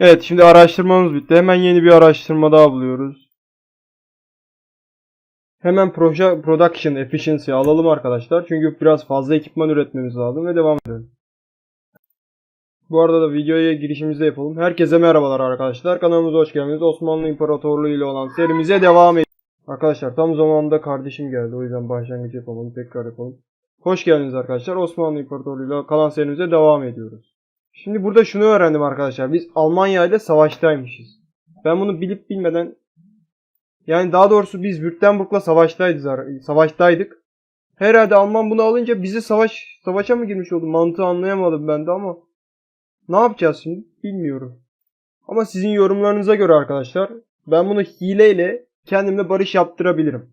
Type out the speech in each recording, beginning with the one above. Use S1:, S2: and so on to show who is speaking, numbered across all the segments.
S1: Evet şimdi araştırmamız bitti. Hemen yeni bir araştırma daha buluyoruz. Hemen proje production efficiency alalım arkadaşlar. Çünkü biraz fazla ekipman üretmemiz lazım ve devam edelim. Bu arada da videoya girişimizi yapalım. Herkese merhabalar arkadaşlar. Kanalımıza hoş geldiniz. Osmanlı İmparatorluğu ile olan serimize devam edelim. Arkadaşlar tam zamanında kardeşim geldi. O yüzden başlangıç yapalım. Tekrar yapalım. Hoş geldiniz arkadaşlar. Osmanlı İmparatorluğu ile kalan serimize devam ediyoruz. Şimdi burada şunu öğrendim arkadaşlar. Biz Almanya ile savaştaymışız. Ben bunu bilip bilmeden yani daha doğrusu biz Württemberg'la savaştaydık. savaştaydık. Herhalde Alman bunu alınca bizi savaş savaşa mı girmiş oldu? Mantığı anlayamadım ben de ama ne yapacağız şimdi bilmiyorum. Ama sizin yorumlarınıza göre arkadaşlar ben bunu hileyle kendimle barış yaptırabilirim.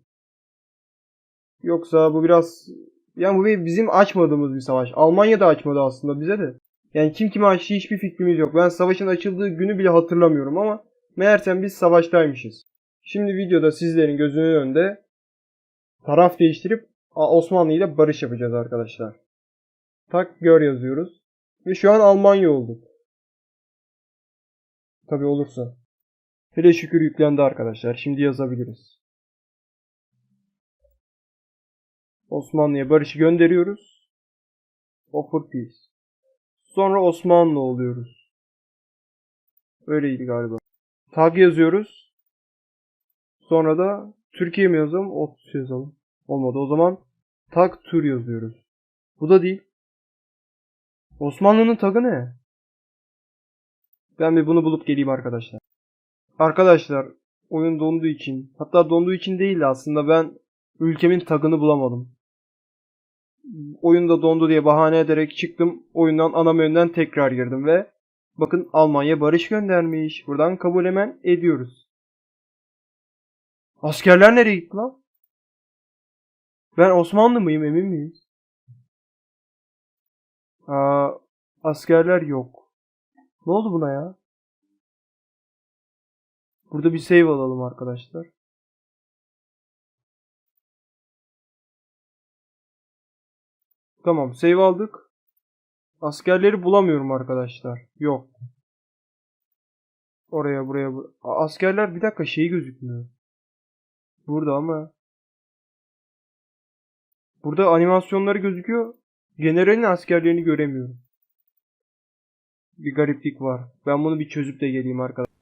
S1: Yoksa bu biraz yani bu bizim açmadığımız bir savaş. Almanya da açmadı aslında bize de. Yani kim kime açtı hiçbir fikrimiz yok. Ben savaşın açıldığı günü bile hatırlamıyorum ama meğersem biz savaştaymışız. Şimdi videoda sizlerin gözünün önünde taraf değiştirip Osmanlı ile barış yapacağız arkadaşlar. Tak gör yazıyoruz. Ve şu an Almanya olduk. Tabi olursa. Hele şükür yüklendi arkadaşlar. Şimdi yazabiliriz. Osmanlı'ya barışı gönderiyoruz. Offer peace. Sonra Osmanlı oluyoruz. Öyleydi galiba. Tag yazıyoruz. Sonra da Türkiye mi yazalım? Otus yazalım. Olmadı. O zaman tag Tur yazıyoruz. Bu da değil. Osmanlı'nın tagı ne? Ben bir bunu bulup geleyim arkadaşlar. Arkadaşlar oyun donduğu için hatta donduğu için değil de aslında ben ülkemin tagını bulamadım. Oyunda dondu diye bahane ederek çıktım. Oyundan ana menüden tekrar girdim ve bakın Almanya barış göndermiş. Buradan kabul hemen ediyoruz. Askerler nereye gitti lan? Ben Osmanlı mıyım emin miyiz? Aa, askerler yok. Ne oldu buna ya? Burada bir save alalım arkadaşlar. Tamam save aldık. Askerleri bulamıyorum arkadaşlar. Yok. Oraya buraya. bu- A- Askerler bir dakika şey gözükmüyor. Burada ama. Burada animasyonları gözüküyor. Generalin askerlerini göremiyorum. Bir gariplik var. Ben bunu bir çözüp de geleyim arkadaşlar.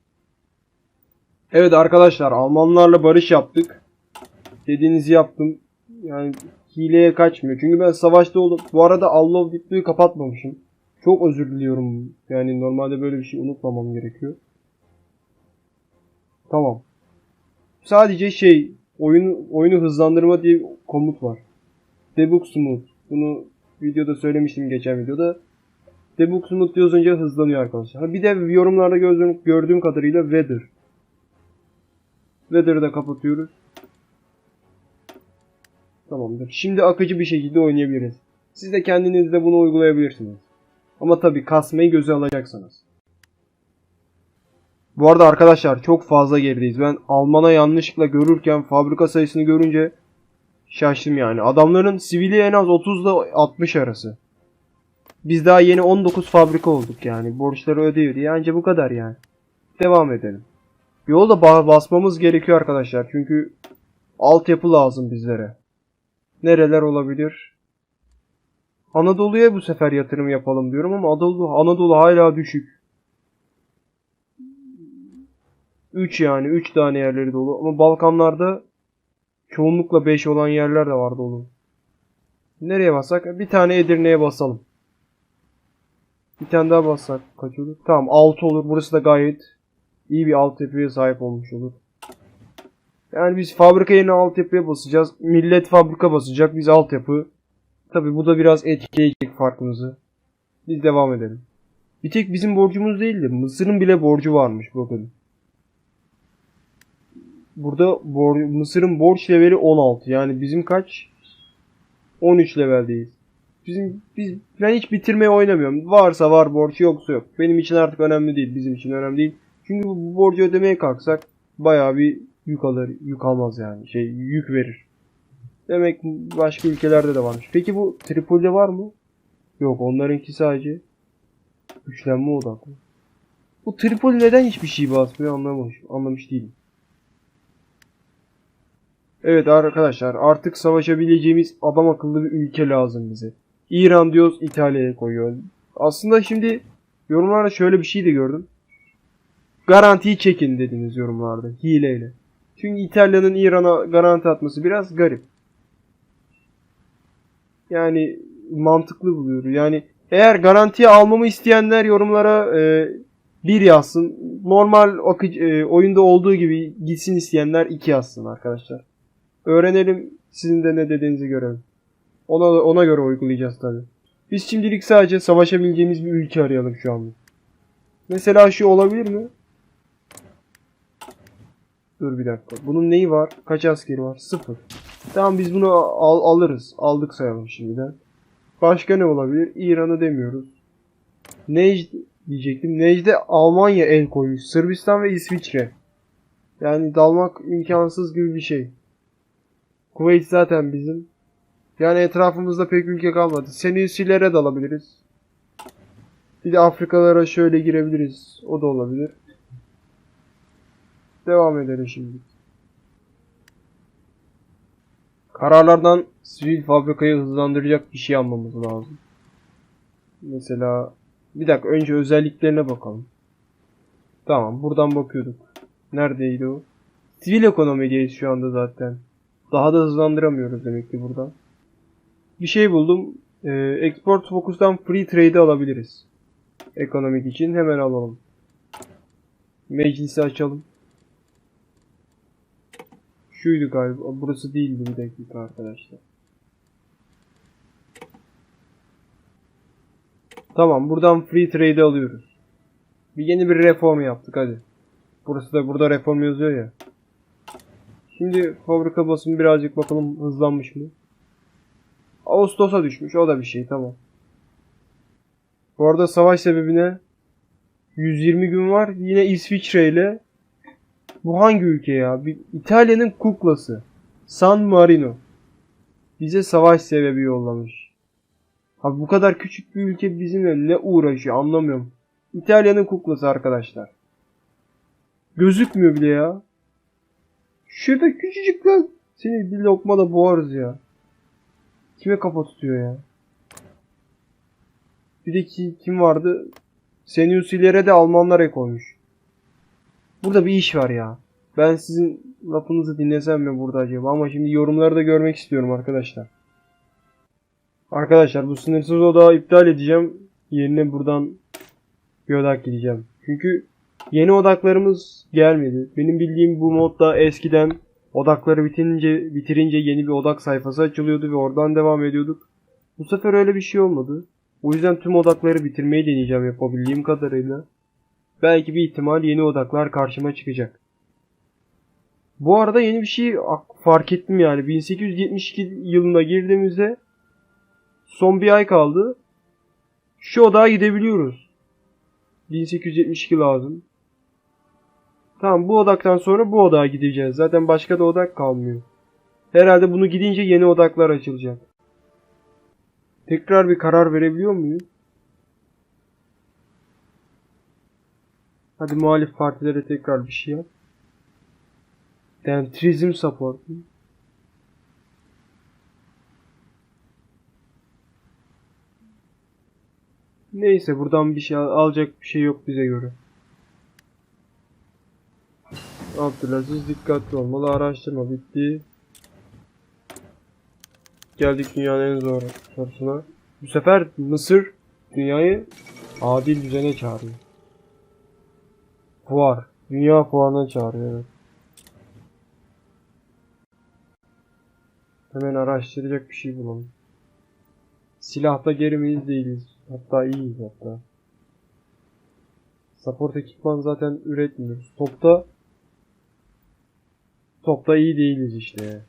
S1: Evet arkadaşlar Almanlarla barış yaptık. Dediğinizi yaptım. Yani hileye kaçmıyor. Çünkü ben savaşta oldum. Bu arada Allah videoyu kapatmamışım. Çok özür diliyorum. Yani normalde böyle bir şey unutmamam gerekiyor. Tamam. Sadece şey oyunu oyunu hızlandırma diye bir komut var. Debug smooth. Bunu videoda söylemiştim geçen videoda. Debug smooth yazınca hızlanıyor arkadaşlar. Bir de yorumlarda gördüğüm, gördüğüm kadarıyla weather. Weather'ı da kapatıyoruz. Tamamdır. Şimdi akıcı bir şekilde oynayabiliriz. Siz de kendiniz de bunu uygulayabilirsiniz. Ama tabi kasmayı göze alacaksınız. Bu arada arkadaşlar çok fazla gerideyiz. Ben Alman'a yanlışlıkla görürken fabrika sayısını görünce şaştım yani. Adamların sivili en az 30 ile 60 arası. Biz daha yeni 19 fabrika olduk yani. Borçları ödüyor diye. Anca bu kadar yani. Devam edelim. Yolda ba- basmamız gerekiyor arkadaşlar. Çünkü altyapı lazım bizlere. Nereler olabilir? Anadolu'ya bu sefer yatırım yapalım diyorum ama Anadolu, Anadolu hala düşük. 3 yani 3 tane yerleri dolu ama Balkanlarda çoğunlukla 5 olan yerler de var dolu. Nereye bassak? Bir tane Edirne'ye basalım. Bir tane daha bassak kaç olur? Tamam 6 olur. Burası da gayet iyi bir altyapıya sahip olmuş olur. Yani biz fabrika yerine altyapıya basacağız. Millet fabrika basacak. Biz altyapı. Tabi bu da biraz etkileyecek farkımızı. Biz devam edelim. Bir tek bizim borcumuz değildi. Mısır'ın bile borcu varmış bakın. Burada bor Mısır'ın borç leveli 16. Yani bizim kaç? 13 leveldeyiz. Bizim biz ben hiç bitirmeye oynamıyorum. Varsa var borç yoksa yok. Benim için artık önemli değil. Bizim için önemli değil. Çünkü bu, borcu ödemeye kalksak bayağı bir yük alır, yük almaz yani. Şey yük verir. Demek başka ülkelerde de varmış. Peki bu Tripoli'de var mı? Yok onlarınki sadece güçlenme odaklı. Bu Tripoli neden hiçbir şey basmıyor anlamamış, anlamış değilim. Evet arkadaşlar artık savaşabileceğimiz adam akıllı bir ülke lazım bize. İran diyoruz İtalya'ya koyuyor. Aslında şimdi yorumlarda şöyle bir şey de gördüm. Garantiyi çekin dediniz yorumlarda hileyle. Çünkü İtalya'nın İran'a garanti atması biraz garip. Yani mantıklı buluyorum. Yani eğer garantiye almamı isteyenler yorumlara e, bir yazsın. Normal e, oyunda olduğu gibi gitsin isteyenler iki yazsın arkadaşlar. Öğrenelim sizin de ne dediğinizi görelim. Ona ona göre uygulayacağız tabi. Biz şimdilik sadece savaşabileceğimiz bir ülke arayalım şu an. Mesela şu olabilir mi? Dur bir dakika. Bunun neyi var? Kaç askeri var? Sıfır. Tamam biz bunu al alırız. Aldık sayalım şimdiden. Başka ne olabilir? İran'ı demiyoruz. Nejd diyecektim. Necde Almanya el koymuş. Sırbistan ve İsviçre. Yani dalmak imkansız gibi bir şey. Kuveyt zaten bizim. Yani etrafımızda pek ülke kalmadı. Senüsilere dalabiliriz. Bir de Afrikalara şöyle girebiliriz. O da olabilir. Devam edelim şimdi. Kararlardan sivil fabrikayı hızlandıracak bir şey almamız lazım. Mesela bir dakika önce özelliklerine bakalım. Tamam buradan bakıyorduk. Neredeydi o? Sivil ekonomideyiz şu anda zaten. Daha da hızlandıramıyoruz demek ki buradan. Bir şey buldum. Ee, Export Focus'tan Free Trade alabiliriz. Ekonomik için hemen alalım. Meclisi açalım. Şuydu galiba. Burası değildi bir dakika arkadaşlar. Tamam buradan free trade alıyoruz. Bir yeni bir reform yaptık hadi. Burası da burada reform yazıyor ya. Şimdi fabrika basımı birazcık bakalım hızlanmış mı? Ağustos'a düşmüş o da bir şey tamam. Bu arada savaş sebebine 120 gün var. Yine İsviçre ile bu hangi ülke ya? Bir, İtalya'nın kuklası. San Marino. Bize savaş sebebi yollamış. Abi bu kadar küçük bir ülke bizimle ne uğraşıyor anlamıyorum. İtalya'nın kuklası arkadaşlar. Gözükmüyor bile ya. Şurada küçücük lan. Seni bir lokma da boğarız ya. Kime kafa tutuyor ya? Bir de ki, kim vardı? Seniusilere de Almanlar ek koymuş. Burada bir iş var ya. Ben sizin lafınızı dinlesem mi burada acaba? Ama şimdi yorumları da görmek istiyorum arkadaşlar. Arkadaşlar bu sınırsız odağı iptal edeceğim. Yerine buradan bir odak gideceğim. Çünkü yeni odaklarımız gelmedi. Benim bildiğim bu modda eskiden odakları bitirince, bitirince yeni bir odak sayfası açılıyordu ve oradan devam ediyorduk. Bu sefer öyle bir şey olmadı. O yüzden tüm odakları bitirmeyi deneyeceğim yapabildiğim kadarıyla. Belki bir ihtimal yeni odaklar karşıma çıkacak. Bu arada yeni bir şey fark ettim yani. 1872 yılına girdiğimizde son bir ay kaldı. Şu odağa gidebiliyoruz. 1872 lazım. Tamam bu odaktan sonra bu odağa gideceğiz. Zaten başka da odak kalmıyor. Herhalde bunu gidince yeni odaklar açılacak. Tekrar bir karar verebiliyor muyuz? Hadi muhalif partilere tekrar bir şey yap. Dentrizm support. Neyse buradan bir şey al- alacak bir şey yok bize göre. Abdülaziz dikkatli olmalı. Araştırma bitti. Geldik dünyanın en zor sorusuna. Bu sefer Mısır dünyayı adil düzene çağırıyor. Fuar. Dünya fuarına çağırıyor. Hemen araştıracak bir şey bulalım. Silahta geri miyiz değiliz. Hatta iyiyiz hatta. Support ekipman zaten üretmiyoruz. Topta Topta iyi değiliz işte.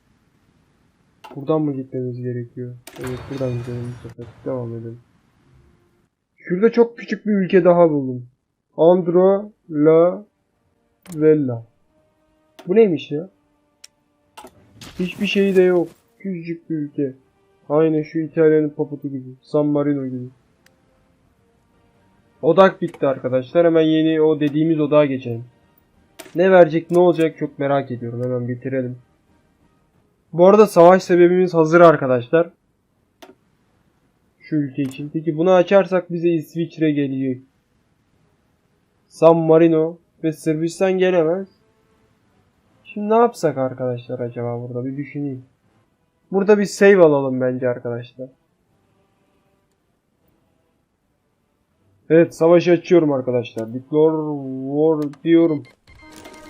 S1: Buradan mı gitmemiz gerekiyor? Evet buradan gidelim bu. Devam edelim. Şurada çok küçük bir ülke daha buldum. Andro La Vella. Bu neymiş ya? Hiçbir şeyi de yok. Küçücük bir ülke. Aynı şu İtalya'nın paputu gibi. San Marino gibi. Odak bitti arkadaşlar. Hemen yeni o dediğimiz odağa geçelim. Ne verecek ne olacak çok merak ediyorum. Hemen bitirelim. Bu arada savaş sebebimiz hazır arkadaşlar. Şu ülke için. Peki bunu açarsak bize İsviçre gelecek. San Marino ve Sırbistan gelemez. Şimdi ne yapsak arkadaşlar acaba burada bir düşüneyim. Burada bir save alalım bence arkadaşlar. Evet savaşı açıyorum arkadaşlar. Declare war diyorum.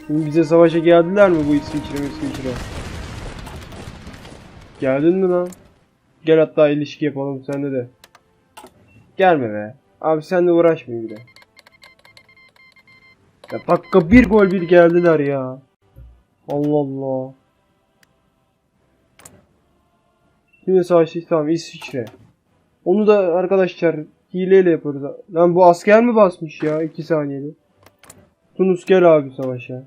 S1: Şimdi bize savaşa geldiler mi bu İsviçre İsviçre? Geldin mi lan? Gel hatta ilişki yapalım sende de. Gelme be. Abi sen de uğraşmayın bir de. Ya dakika bir gol bir geldiler ya. Allah Allah. Şimdi savaştık tamam İsviçre. Onu da arkadaşlar hileyle yaparız. Lan bu asker mi basmış ya 2 saniyede? Tunus gel abi savaşa.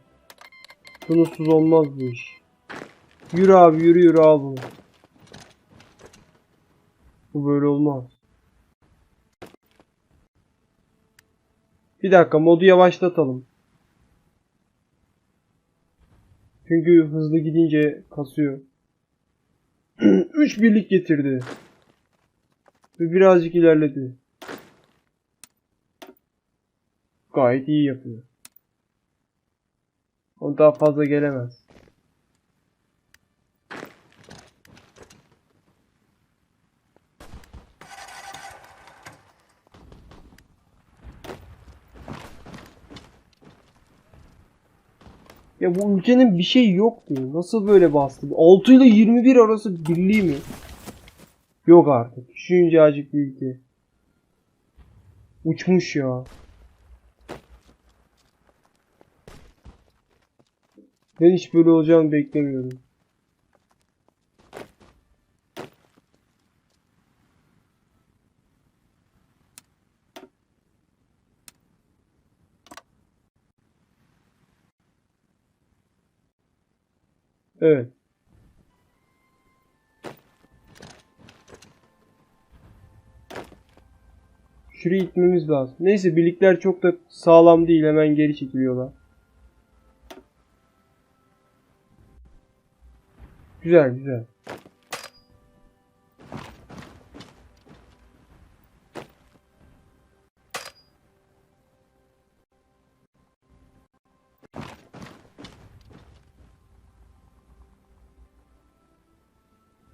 S1: Tunussuz olmaz bu iş. Yürü abi yürü yürü al bunu. Bu böyle olmaz. Bir dakika modu yavaşlatalım. Çünkü hızlı gidince kasıyor. 3 birlik getirdi. Ve birazcık ilerledi. Gayet iyi yapıyor. O daha fazla gelemez. Ya bu ülkenin bir şey yoktu. Nasıl böyle bastı? 6 ile 21 arası birliği mi? Yok artık. Şuncacık bir ülke. Uçmuş ya. Ben hiç böyle olacağını beklemiyordum. Evet. Şuraya itmemiz lazım. Neyse birlikler çok da sağlam değil. Hemen geri çekiliyorlar. Güzel güzel.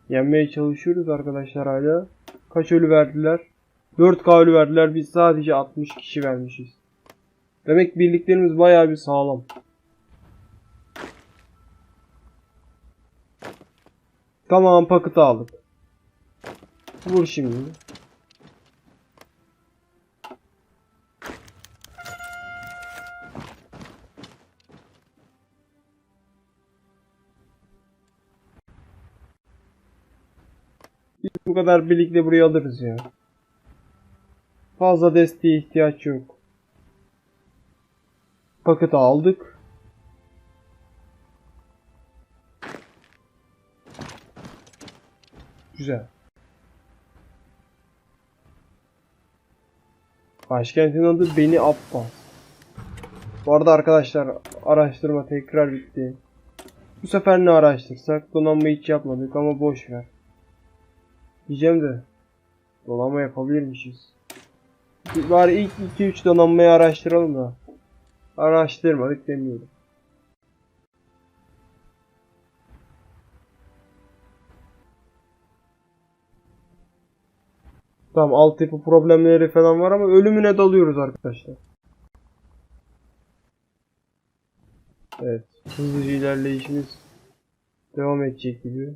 S1: Yenmeye çalışıyoruz arkadaşlar hala. Kaç ölü verdiler? 4K ölü verdiler. Biz sadece 60 kişi vermişiz. Demek birliklerimiz bayağı bir sağlam. Tamam paketi aldık. Vur şimdi. Biz bu kadar birlikte buraya alırız ya. Fazla desteğe ihtiyaç yok. Paketi aldık. Güzel. Başkentin adı Beni Abbas. Bu arada arkadaşlar araştırma tekrar bitti. Bu sefer ne araştırsak? Donanma hiç yapmadık ama boş ver. Diyeceğim de donanma yapabilirmişiz. Bari ilk 2-3 donanmayı araştıralım da. Araştırmadık demiyorum. Tamam altyapı problemleri falan var ama ölümüne dalıyoruz arkadaşlar. Evet. Hızlıca ilerleyişimiz devam edecek gibi.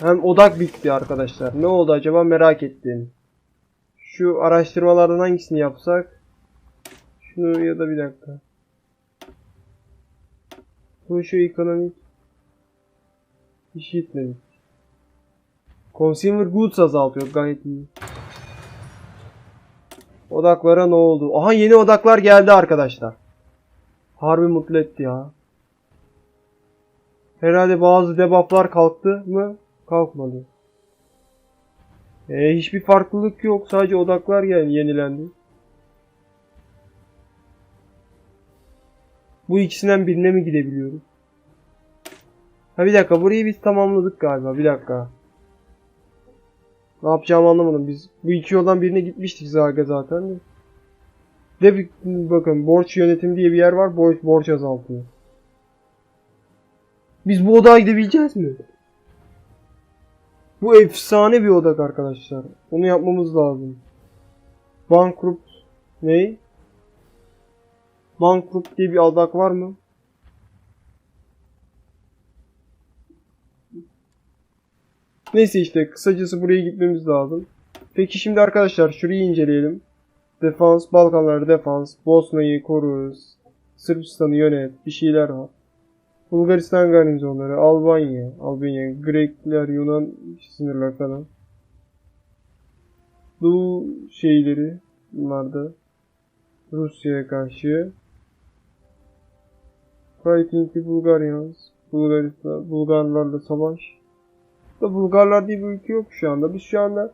S1: Hem odak bitti arkadaşlar. Ne oldu acaba merak ettim. Şu araştırmalardan hangisini yapsak? Şunu ya da bir dakika. Bu şu ekonomik. Hiç gitmedik. Consumer Goods azaltıyor gayet iyi. Odaklara ne oldu? Aha yeni odaklar geldi arkadaşlar. Harbi mutlu etti ya. Herhalde bazı debufflar kalktı mı? Kalkmadı. E, hiçbir farklılık yok. Sadece odaklar yani yenilendi. Bu ikisinden birine mi gidebiliyoruz? Ha bir dakika burayı biz tamamladık galiba. Bir dakika. Ne yapacağımı anlamadım. Biz bu iki yoldan birine gitmiştik zaten zaten. De bir, bakın borç yönetimi diye bir yer var. Borç, borç azaltıyor. Biz bu odaya gidebileceğiz mi? Bu efsane bir odak arkadaşlar. Onu yapmamız lazım. Bankrupt ne? Bankrupt diye bir odak var mı? Neyse işte kısacası buraya gitmemiz lazım. Peki şimdi arkadaşlar şurayı inceleyelim. Defans, Balkanlar defans, Bosna'yı koruruz. Sırbistan'ı yönet, bir şeyler var. Bulgaristan garnizonları, Albanya, Albanya, Grekler, Yunan sınırlar falan. Bu şeyleri bunlar da Rusya'ya karşı Fighting the Bulgarians Bulgaristan, Bulgarlarla savaş da Bulgarlar diye bir ülke yok şu anda. Biz şu anda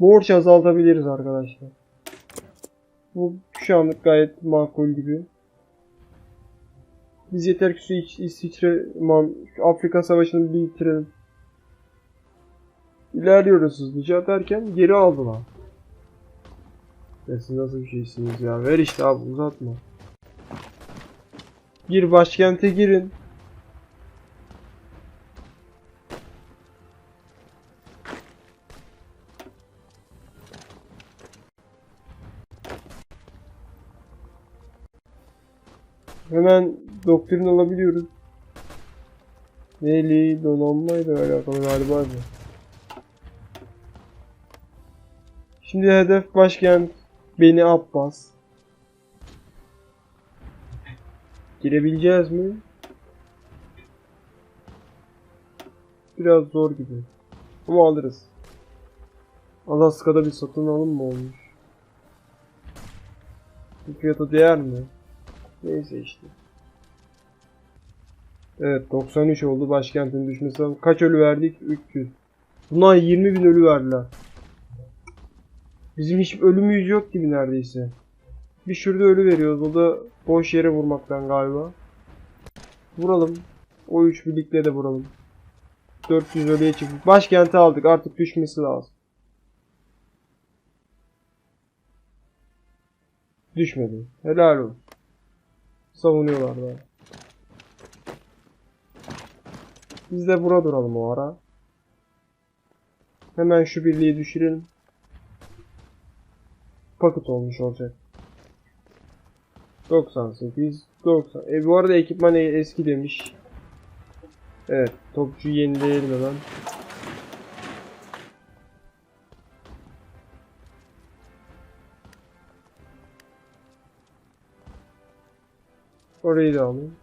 S1: borç azaltabiliriz arkadaşlar. Bu şu anlık gayet makul gibi. Biz yeter ki şu İç- İsviçre, man, Afrika Savaşı'nı bir bitirelim. İlerliyoruz hızlıca derken geri aldılar. Ya siz nasıl bir şeysiniz ya? Ver işte abi uzatma. Gir başkente girin. Doktrin alabiliyoruz. Neyle donanmayla alakalı galiba bu. Şimdi hedef başkent Beni Abbas. Girebileceğiz mi? Biraz zor gibi. Ama alırız. Alaska'da bir satın alım mı olmuş? Bu fiyata değer mi? Neyse işte. Evet 93 oldu başkentin düşmesi. Kaç ölü verdik? 300. Bunlar 20 bin ölü verdiler. Bizim hiç ölümümüz yok gibi neredeyse. Bir şurada ölü veriyoruz. O da boş yere vurmaktan galiba. Vuralım. O üç birlikte de vuralım. 400 ölüye çıktık. Başkenti aldık. Artık düşmesi lazım. Düşmedi. Helal olsun. Savunuyorlar da. Biz de burada duralım o ara. Hemen şu birliği düşürelim. Paket olmuş olacak. 98 90. E bu arada ekipman e- eski demiş. Evet, topçu yenileyelim hemen. Orayı da alayım.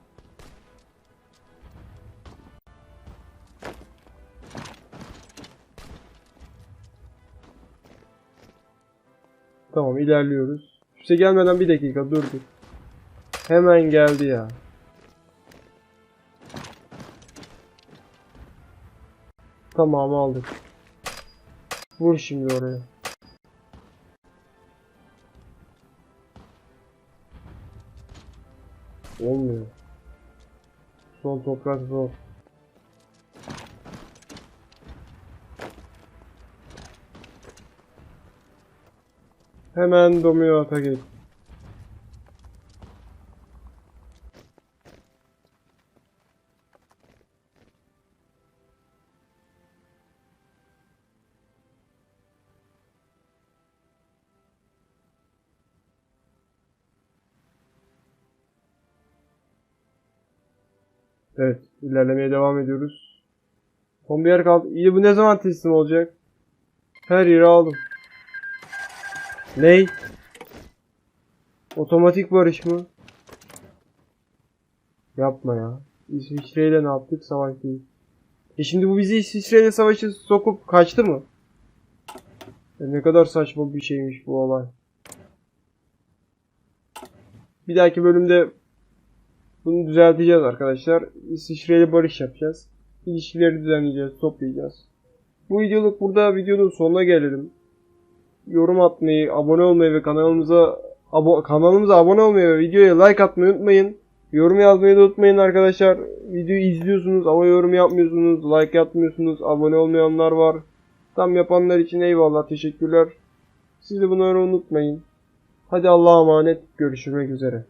S1: Tamam ilerliyoruz. Üste gelmeden bir dakika dur dur. Hemen geldi ya. Tamam aldık. Vur şimdi oraya. Olmuyor. Son toprak zor. Hemen domino ata geç. Evet, ilerlemeye devam ediyoruz. Son yer kaldı. İyi bu ne zaman teslim olacak? Her yeri aldım. Ney? Otomatik barış mı? Yapma ya. İsviçre'yle ne yaptık? Savaş değil. E şimdi bu bizi İsviçre'yle savaşı sokup kaçtı mı? Ya ne kadar saçma bir şeymiş bu olay. Bir dahaki bölümde bunu düzelteceğiz arkadaşlar. İsviçre'yle barış yapacağız. İlişkileri düzenleyeceğiz, toplayacağız. Bu videoluk burada videonun sonuna gelelim. Yorum atmayı, abone olmayı ve kanalımıza abo- kanalımıza abone olmayı ve videoya like atmayı unutmayın. Yorum yazmayı da unutmayın arkadaşlar. Videoyu izliyorsunuz ama yorum yapmıyorsunuz, like atmıyorsunuz, abone olmayanlar var. Tam yapanlar için eyvallah, teşekkürler. Siz de bunları unutmayın. Hadi Allah'a emanet, görüşmek üzere.